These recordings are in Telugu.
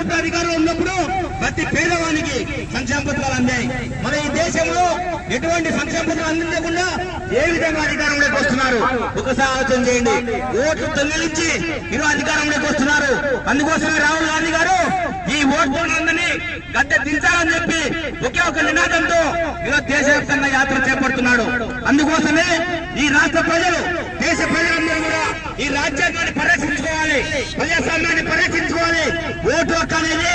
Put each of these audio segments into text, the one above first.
ప్రభుత్వ అధికారులు ఉన్నప్పుడు ప్రతి పేదవానికి సంక్షేమ పథకాలు అందాయి. దేశంలో ఎటువంటి సంక్షేమ అందించకుండా ఏ విధంగా అధికారంలోకి వస్తున్నారు? ఒకసారి ఆలోచన చేయండి. ఓట్లు తొలగించి మీరు అధికారంలోకి వస్తున్నారు. అందుకోసమే రాహుల్ గాంధీ గారు ఈ ఓట్లు అందరినీ గద్దె దించాలని చెప్పి ఒకే ఒక నినాదంతో ఈరోజు దేశవ్యాప్తంగా యాత్ర చేపడుతున్నాడు. అందుకోసమే ఈ రాష్ట్ర ప్రజలు దేశ ప్రజలందరూ కూడా ఈ రాజ్యాంగాన్ని పరిరక్షించుకోవాలి ప్రజాస్వామ్యాన్ని పరిరక్షించుకోవాలి. ఓటు హక్కు అనేది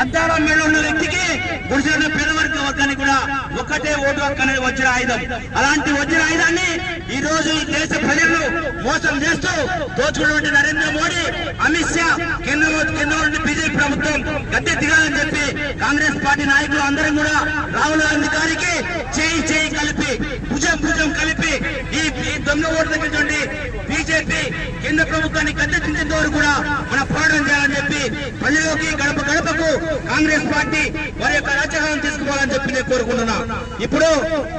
అద్దాల మీద ఉన్న వ్యక్తికి గుడిసిన పేదవర్గ వర్గానికి కూడా ఒక్కటే ఓటు హక్కు అనేది వచ్చిన ఆయుధం. అలాంటి వచ్చిన ఆయుధాన్ని ఈ రోజు ఈ దేశ ప్రజలు మోసం చేస్తూ దోచుకున్నటువంటి నరేంద్ర మోడీ అమిత్ షా కేంద్ర కేంద్రంలో బీజేపీ ప్రభుత్వం గద్దె దిగాలని చెప్పి కాంగ్రెస్ పార్టీ నాయకులు అందరం కూడా రాహుల్ గాంధీ గారికి చేయి చేయి కలిపి భుజం భుజం కలిపి ఈ ఈ దొంగ ఓటు తగ్గించండి బీజేపీ కేంద్ర ప్రభుత్వాన్ని గద్దెదించేంత వరకు కూడా మన పోరాటం చేయాలని చెప్పి ప్రజలోకి గడప గడపకు కాంగ్రెస్ పార్టీ వారి యొక్క రాజ్యాంగం తీసుకోవాలని చెప్పి నేను కోరుకుంటున్నా. ఇప్పుడు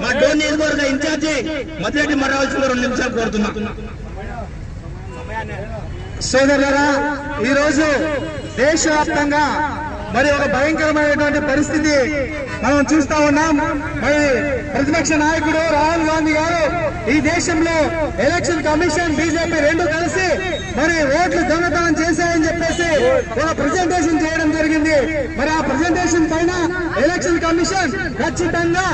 మా డోన్ నియోజకవర్గ ఇన్ఛార్జి మద్రెడ్డి మరవలసిన రెండు నిమిషాలు కోరుతున్నా. సోదరులరా ఈరోజు దేశవ్యాప్తంగా మరి ఒక భయంకరమైనటువంటి పరిస్థితి మనం చూస్తా ఉన్నాం. మరి ప్రతిపక్ష నాయకుడు రాహుల్ గాంధీ గారు ఈ దేశంలో ఎలక్షన్ కమిషన్ బీజేపీ రెండు కలిసి మరి ఓట్లు దొంగతనం చేశాయని చెప్పేసి ఒక ప్రజెంటేషన్ చేయడం జరిగింది. మరి ఆ ప్రజెంటేషన్ పైన ఎలక్షన్ కమిషన్ ఖచ్చితంగా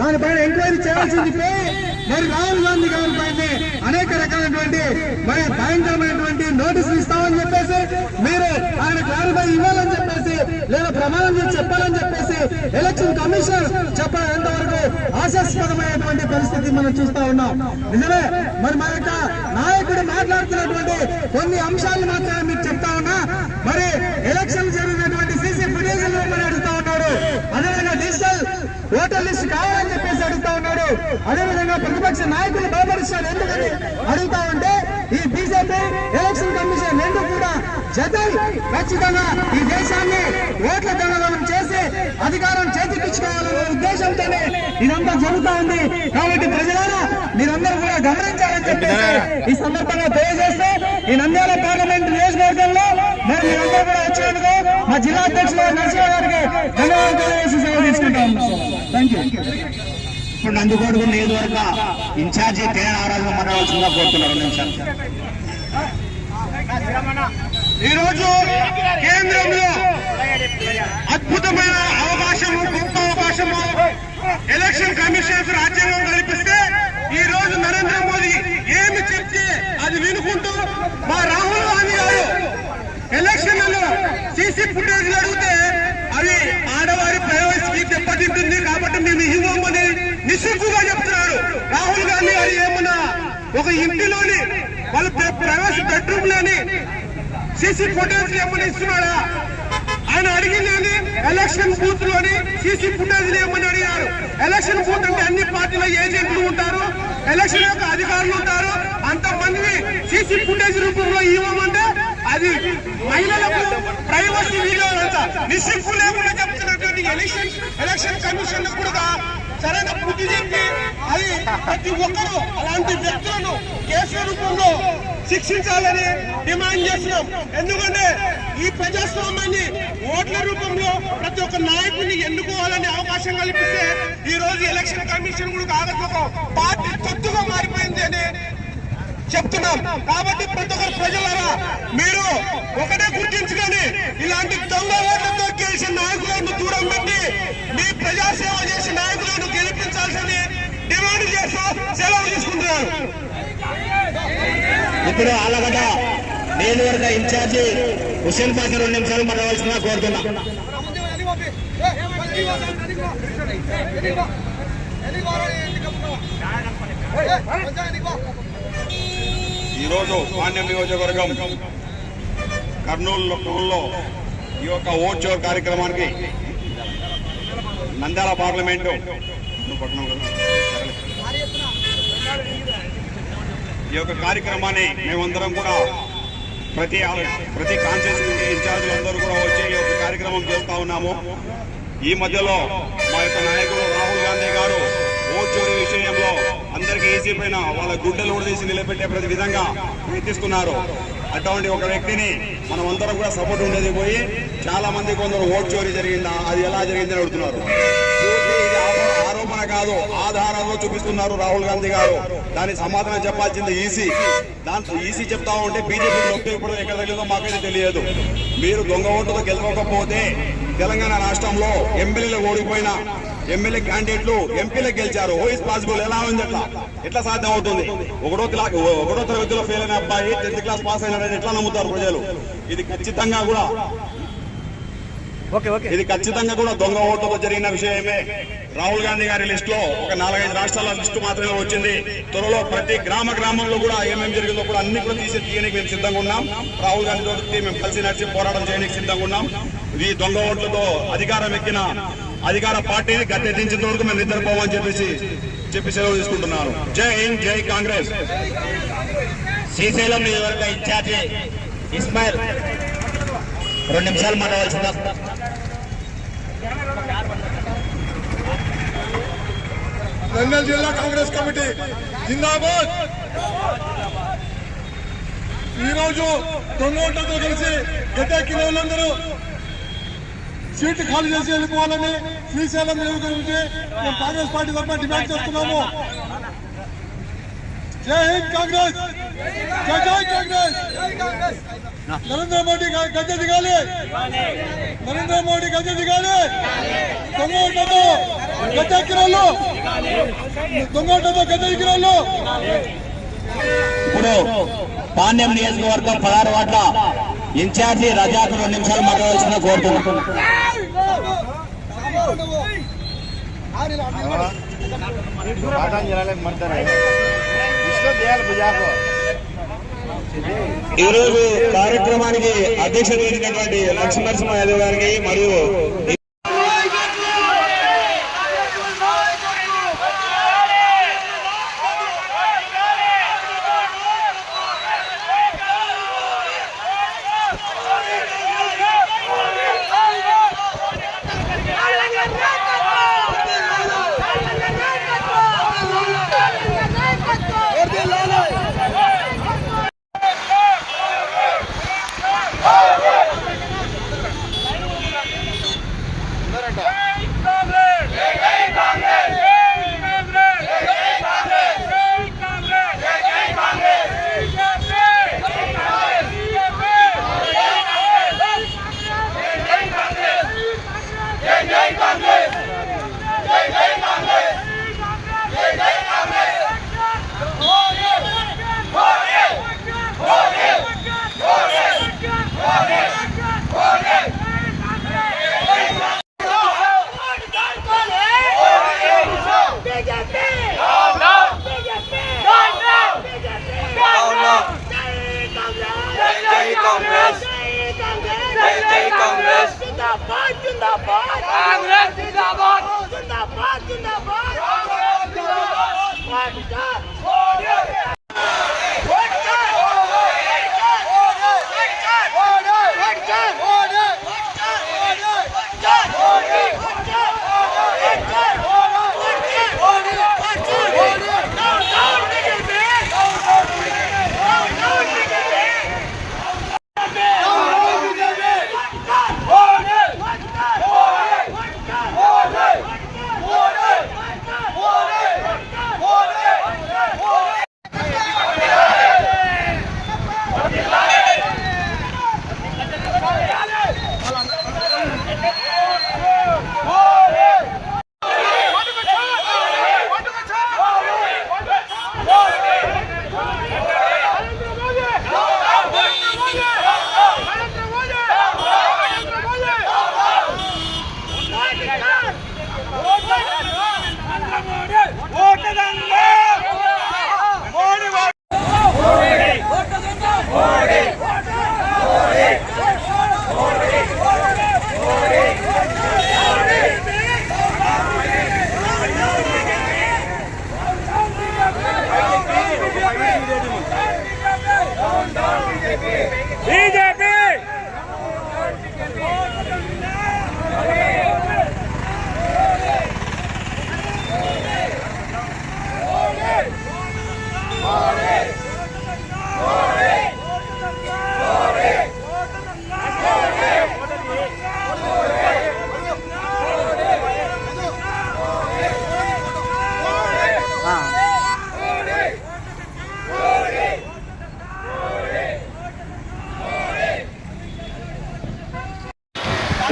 దానిపైన ఎంక్వైరీ చేయాల్సింది మరి రాహుల్ గాంధీ గారి పైన అనేక రకాలైనటువంటి మరి భయంకరమైనటువంటి నోటీసులు ఇస్తామని చెప్పేసి మీరు ఆయన క్లారిఫై ఇవ్వాలని చెప్పేసి లేదా ప్రమాణం చేసి చెప్పాలని చెప్పేసి ఎలక్షన్ కమిషన్ చెప్పడం ఎంతవరకు ఆశాస్పదమైనటువంటి పరిస్థితి మనం చూస్తా ఉన్నాం. నిజమే? మరి మా యొక్క నాయకుడు మాట్లాడుతున్నటువంటి కొన్ని అంశాలు మాత్రమే మీకు చెప్తా ఉన్నా. మరి ఎలక్షన్ జరిగినటువంటి సీసీ ఫుటేజ్ అడుగుతా ఉన్నాడు. అదేవిధంగా డిజిటల్ ఓటర్ లిస్ట్ కావాలని చెప్పేసి అడుగుతా ఉన్నాడు అదేవిధంగా ప్రతిపక్ష నాయకులు భయపరుస్తారు ఎందుకని? అడుగుతా ఉంటే ఈ బీజేపీ ఎలక్షన్ కమిషన్ రెండు కూడా జతై ఖచ్చితంగా ఈ దేశాన్ని ఓట్ల దొంగతనం చేసి అధికారం చేతికిచ్చుకోవాలనే ఉద్దేశంతోనే ఇదంతా జరుగుతా ఉంది. కాబట్టి ప్రజలారా మీరందరూ కూడా గమనించాలని చెప్పేసి ఈ సందర్భంగా తెలియజేస్తూ ఈ నంద్యాల పార్లమెంట్ నియోజకవర్గంలో మరి మీరందరూ కూడా వచ్చినందుకు మా జిల్లా అధ్యక్షులు నరసింహ గారికి ధన్యవాదాలు తెలియజేసి సెలవు తీసుకుంటాం థ్యాంక్ యూ ఇప్పుడు నందుకోడుకు నియోజకవర్గ ఇన్ఛార్జి తేన ఆరాధన మనవలసిందిగా కోరుతున్నారు రెండు నిమిషాలు. ఈ రోజు కేంద్రంలో అద్భుతమైన అవకాశము గొప్ప అవకాశము ఎలక్షన్ కమిషన్ రాజ్యాంగం కల్పిస్తే ఈ రోజు నరేంద్ర మోదీ ఏమి చెప్తే అది వినుకుంటూ మా రాహుల్ గాంధీ గారు ఎలక్షన్లలో సీసీ ఫుటేజ్ అడిగితే అది ఆడవారి ప్రైవసీకి దెబ్బతింటుంది కాబట్టి మేము ఇవ్వమని నిస్సిగ్గుగా చెప్తున్నారు రాహుల్ గాంధీ గారు ఏమన్నా ఒక ఇంటిలోని వాళ్ళ ప్రైవేట్ బెడ్రూమ్లోని సీసీ ఫుటేజ్ ఏమన్నా ఇస్తున్నాడా? ఆయన అడిగింది ఎలక్షన్ బూత్లోని సీసీ ఫుటేజ్ ఏమని అడిగారు. ఎలక్షన్ బూత్ అంటే అన్ని పార్టీల ఏజెంట్లు ఉంటారు ఎలక్షన్ యొక్క అధికారులు ఉంటారు. అంతమంది సీసీ ఫుటేజ్ రూపంలో ఇవ్వమంటే అది మహిళలకు ప్రైవసీ వీడియోలంతా నిస్సిగ్గు లేకుండా చెప్తున్నటువంటి ఎలక్షన్ ఎలక్షన్ కమిషన్ కూడా సరైన బుద్ధి చెప్పి అది ప్రతి ఒక్కరూ అలాంటి వ్యక్తులను కేసుల రూపంలో శిక్షించాలని డిమాండ్ చేస్తున్నాం. ఎందుకంటే ఈ ప్రజాస్వామ్యాన్ని ఓట్ల రూపంలో ప్రతి ఒక్క నాయకుడిని ఎన్నుకోవాలనే అవకాశం కల్పిస్తే ఈ రోజు ఎలక్షన్ కమిషన్ కూడా కాగదు. పార్టీ తొత్తుగా మారిపోయింది అని చెప్తున్నాం. కాబట్టి ప్రతి ఒక్కరు ప్రజలారా మీరు ఒకటే గుర్తించుకొని ఇలాంటి దొంగలు సెలవు తీసుకుంటున్నారు ఇప్పుడు ఆలగడ్డ నియోజకవర్గ ఇన్ఛార్జి హుసేన్ పాకి రెండు నిమిషాలు మరవలసిన కోరుతున్నా. ఈరోజు పాండ్యం నియోజకవర్గం కర్నూలు టౌన్లో ఈ యొక్క ఓట్ షో కార్యక్రమానికి నంద్యాల పార్లమెంటు నువ్వు పట్టణం కదా? ఈ యొక్క కార్యక్రమాన్ని మేమందరం కూడా ప్రతి ప్రతి కాన్స్టిట్యూన్సీ ఇన్ఛార్జీలు అందరూ కూడా వచ్చి ఈ యొక్క కార్యక్రమం చేస్తా ఉన్నాము. ఈ మధ్యలో మా యొక్క నాయకుడు రాహుల్ గాంధీ గారు ఓట్ చోరీ విషయంలో అందరికీ ఈజీ పైన వాళ్ళ గుడ్డలు కూడా నిలబెట్టే ప్రతి విధంగా ప్రయత్నిస్తున్నారు. అటువంటి ఒక వ్యక్తిని మనం అందరం కూడా సపోర్ట్ ఉండేది పోయి చాలా మంది కొందరు ఓట్ చోరీ జరిగిందా అది ఎలా జరిగిందని అడుగుతున్నారు పూర్తి ఇది ఆరో- ఆరోపణ కాదు ఆధారంలో చూపిస్తున్నారు రాహుల్ గాంధీ గారు. దానికి సమాధానం చెప్పాల్సింది ఈసీ. దాంట్లో ఈసీ చెప్తా ఉంటే బీజేపీ నొప్పి ఇప్పుడు ఎక్కడ తగిలిందో మాకైతే తెలియదు. మీరు దొంగ ఓటుతో గెలవకపోతే తెలంగాణ రాష్ట్రంలో ఎమ్మెల్యేలు ఓడిపోయిన ఎమ్మెల్యే క్యాండిడేట్లు ఎంపీలకు గెలిచారు. హో ఇస్ పాసిబుల్ ఎలా ఉంది అట్లా? ఎట్లా సాధ్యం అవుతుంది? ఒకటో క్లాస్ ఒకటో తరగతిలో ఫెయిల్ అయిన అబ్బాయి టెన్త్ క్లాస్ పాస్ అయినాడని ఎట్లా నమ్ముతారు ప్రజలు? ఇది ఖచ్చితంగా కూడా ఇది ఖచ్చితంగా కూడా దొంగ ఓట్లతో జరిగిన విషయమే. రాహుల్ గాంధీ గారి లిస్ట్లో ఒక నాలుగైదు రాష్ట్రాల లిస్టు మాత్రమే వచ్చింది. త్వరలో ప్రతి గ్రామ గ్రామంలో కూడా ఏమేమి జరిగిందో కూడా అన్ని కూడా తీసి తీయడానికి మేము సిద్ధంగా ఉన్నాం. రాహుల్ గాంధీ తోటి మేము కలిసి నడిచి పోరాటం చేయడానికి సిద్ధంగా ఉన్నాం. ఈ దొంగ ఓట్లతో అధికారం ఎక్కిన అధికార పార్టీని గద్దెదించేంత వరకు మేము నిద్రపోమని చెప్పేసి చెప్పి సెలవు తీసుకుంటున్నాను జై హింద్ జై కాంగ్రెస్. శ్రీశైలం నియోజకవర్గ ఇన్ఛార్జి ఇస్మాయిల్. రెండు నిమిషాలు మాట్లాడాల్సిందా? రంగల్ జిల్లా కాంగ్రెస్ కమిటీ జిందాబాద్! ఈరోజు రోజు దొంగోట్లతో కలిసి గద్దెక్కిన వాళ్ళందరూ సీట్లు ఖాళీ చేసి వెళ్ళిపోవాలని శ్రీశైలం నియోజకవర్గం మేము కాంగ్రెస్ పార్టీ తరఫున డిమాండ్ చేస్తున్నాము. జై హింద్ కాంగ్రెస్! జై జై కాంగ్రెస్! నరేంద్ర మోడీ గద్దె దిగాలి. నరేంద్ర మోడీ గద్దె దిగాలి. దొంగోట్లతో గద్దెక్కిన వాళ్ళు దొంగోట్లతో గద్దెక్కిన వాళ్ళు ఇప్పుడు పాండ్యం నియోజకవర్గం పదహారు వాట్ల ఇన్ఛార్జి రజాకు రెండు నిమిషాలు మాట్లాడాల్సిందిగా కోరుతున్నాం ఈ ఈరోజు కార్యక్రమానికి అధ్యక్షత లక్ష్మీ నరసింహ యాదవ్ గారికి మరియు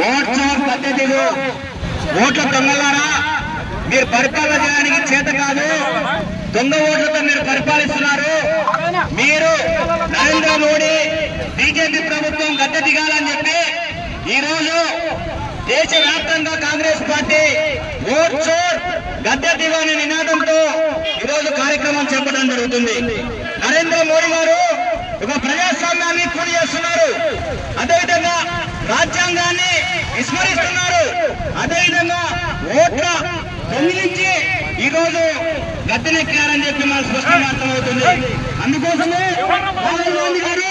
ఓట్ల పద్ధతిలో ఓట్ల దొంగలారా మీరు పరిపాలన చేయడానికి చేత కాదు. దొంగ ఓట్లతో మీరు పరిపాలిస్తున్నారు. మీరు నరేంద్ర మోడీ బీజేపీ ప్రభుత్వం గద్దె దిగాలని చెప్పి ఈ రోజు దేశవ్యాప్తంగా కాంగ్రెస్ పార్టీ ఓట్ చోర్ గద్దె దిగాని నినాదంతో ఈ రోజు కార్యక్రమం చేపట్టడం జరుగుతుంది నరేంద్ర మోడీ గారు ఒక ప్రజాస్వామ్యాన్ని కూలి చేస్తున్నారు అదేవిధంగా రాజ్యాంగాన్ని విస్మరిస్తున్నారు. అదేవిధంగా ఓట్ల దొంగిలించి ఈ రోజు గద్దెనెక్కారని చెప్పి మనకు స్పష్టంగా అర్థమవుతుంది. అందుకోసమే రాహుల్ గాంధీ గారు